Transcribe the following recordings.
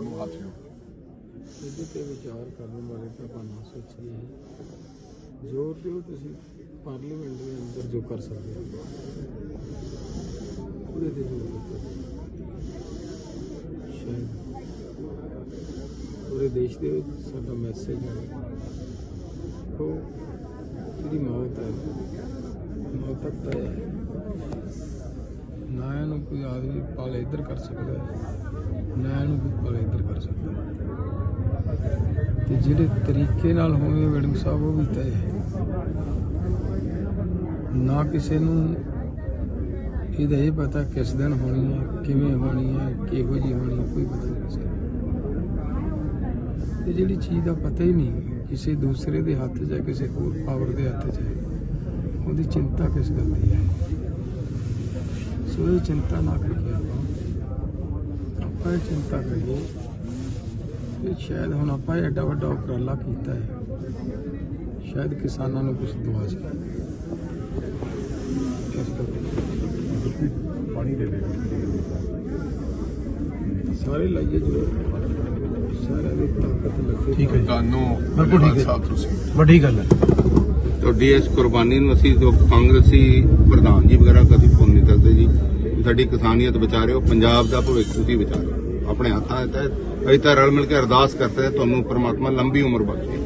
ਤੁਹਾਨੂੰ ਹੱਥ ਜੋ ਇਹਦੇ ਤੇ ਵਿਚਾਰ ਕਰਨ ਬਾਰੇ ਤਾਂ ਆਪਾਂ ਸੋਚੀਏ ਜ਼ੋਰ ਦਿਓ, ਤੁਸੀਂ ਪਾਰਲੀਮੈਂਟ ਦੇ ਅੰਦਰ ਜੋ ਕਰ ਸਕਦੇ ਹੋ। ਉਹਦੇ ਤੇ ਜ਼ੋਰ ਦਿੱਤਾ ਸ਼ਾਇਦ ਪੂਰੇ ਦੇਸ਼ ਦੇ ਵਿੱਚ ਸਾਡਾ ਮੈਸੇਜ ਹੈ। ਕੋ ਜਿਹੜੀ ਮੌਤ ਹੈ ਮੌਤ ਤੱਕ ਤੈਅ ਹੈ। ਨਾ ਇਹਨੂੰ ਕੋਈ ਆਦਮੀ ਪਾਲ ਇੱਧਰ ਕਰ ਸਕਦਾ ਹੈ। ਨਾ ਇਹਨੂੰ ਕੋਈ ਇੱਧਰ ਕਰ ਸਕਦਾ। ਤੇ ਜਿਹੜੇ ਤਰੀਕੇ ਨਾਲ ਹੋਵੇ ਵੜਿੰਗ ਸਾਹਿਬ, ਉਹ ਵੀ ਤੈਅ ਹੈ। ਨਾ ਕਿਸੇ ਨੂੰ ਇਹਦਾ ਇਹ ਪਤਾ ਕਿਸ ਦਿਨ ਹੋਣੀ ਹੈ ਕਿਵੇਂ ਹੋਣੀ ਹੈ ਕਿਹੋ ਜੀ ਹੋਣੀ ਹੈ ਕੋਈ ਪਤਾ ਨਹੀਂ ਕਿਸੇ ਤੇ ਜਿਹੜੀ ਚੀਜ਼ ਦਾ ਪਤਾ ਹੀ ਨਹੀਂ, ਕਿਸੇ ਦੂਸਰੇ ਦੇ ਹੱਥ 'ਚ ਹੈ ਕਿਸੇ ਹੋਰ ਪਾਵਰ ਦੇ ਹੱਥ 'ਚ ਹੈ। ਉਹਦੀ ਚਿੰਤਾ ਕਿਸ ਗੱਲ ਦੀ ਹੈ? ਸੋ ਇਹ ਚਿੰਤਾ ਨਾ ਕਰੀਏ ਆਪਾਂ ਇਹ ਚਿੰਤਾ ਕਰੀਏ ਕਿ ਸ਼ਾਇਦ ਹੁਣ ਆਪਾਂ ਇਹ ਐਡਾ ਵੱਡਾ ਉਪਰਾਲਾ ਕੀਤਾ ਹੈ ਸ਼ਾਇਦ ਕਿਸਾਨਾਂ ਨੂੰ ਕੁਝ ਦਵਾ ਸਕੇ ਇਸ ਕਰਕੇ ਪਾਣੀ ਦੇ ਦੇ। ਸਾਰੇ ਲਾਈਏ ਜੋ। ਸਾਰਿਆਂ ਦੀ ਤਾਕਤ ਲੱਗੇ। ਠੀਕ ਹੈ ਤੁਹਾਨੂੰ ਬਿਲਕੁਲ ਠੀਕ ਹੈ। ਸਾਹਿਬ ਤੁਸੀਂ ਵੱਡੀ ਗੱਲ ਹੈ। ਤੁਹਾਡੀ ਇਸ ਕੁਰਬਾਨੀ ਨੂੰ ਅਸੀਂ ਜੋ ਕਾਂਗਰਸੀ ਪ੍ਰਧਾਨ ਜੀ ਵਗੈਰਾ ਕਦੀ ਭੁੱਲ ਨਹੀਂ ਸਕਦੇ ਜੀ। ਸਾਡੀ ਕਿਸਾਨੀਅਤ ਬਚਾ ਰਹੇ ਹੋ ਪੰਜਾਬ ਦਾ ਭਵਿੱਖ ਤੁਸੀਂ ਬਚਾ ਰਹੇ ਹੋ ਆਪਣੇ ਹੱਥਾਂ ਦੇ ਤਹਿਤ ਅਸੀਂ ਤਾਂ ਰਲ ਮਿਲ ਕੇ ਅਰਦਾਸ ਕਰਦੇ ਹਾਂ ਤੁਹਾਨੂੰ ਪ੍ਰਮਾਤਮਾ ਲੰਬੀ ਉਮਰ ਬਖਸ਼ੇ।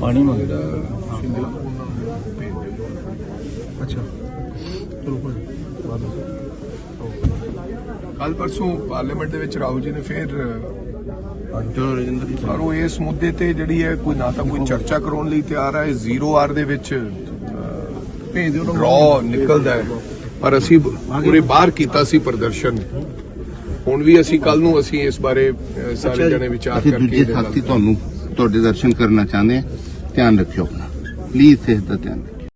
ਪਾਣੀ ਅੱਛਾ। ਚਲੋ ਕੱਲ ਪਰਸੋਂ ਪਾਰਲੀਮੈਂਟ ਦੇ ਵਿੱਚ ਰਾਹੁਲ ਜੀ ਨੇ ਫਿਰ ਚਲੋ ਰਜਿੰਦਰ ਜੀ ਪਰ ਉਹ ਇਸ ਮੁੱਦੇ ਤੇ ਜਿਹੜੀ ਹੈ ਕੋਈ ਨਾ ਤਾਂ ਕੋਈ ਚਰਚਾ ਕਰਾਉਣ ਲਈ ਤਿਆਰ ਹੈ ਜ਼ੀਰੋ ਆਰ ਦੇ ਵਿੱਚ ਭੇਜ ਦਿਓ ਰॉ ਨਿਕਲਦਾ ਹੈ। ਪਰ ਅਸੀਂ ਪੂਰੇ ਬਾਹਰ ਕੀਤਾ ਸੀ ਪ੍ਰਦਰਸ਼ਨ। ਹੁਣ ਵੀ ਅਸੀਂ ਕੱਲ ਨੂੰ ਅਸੀਂ ਇਸ ਬਾਰੇ ਸਾਰੇ ਜਣੇ ਵਿਚਾਰ ਕਰਕੇ ਦੂਜੇ ਸਾਥੀ ਤੁਹਾਨੂੰ ਤੁਹਾਡੇ ਦਰਸ਼ਨ ਕਰਨਾ ਚਾਹੁੰਦੇ ਹਾਂ। ਧਿਆਨ ਰੱਖਿਓ। ਆਪਣਾ ਪਲੀਜ਼ ਸਿਹਤ ਦਾ ਧਿਆਨ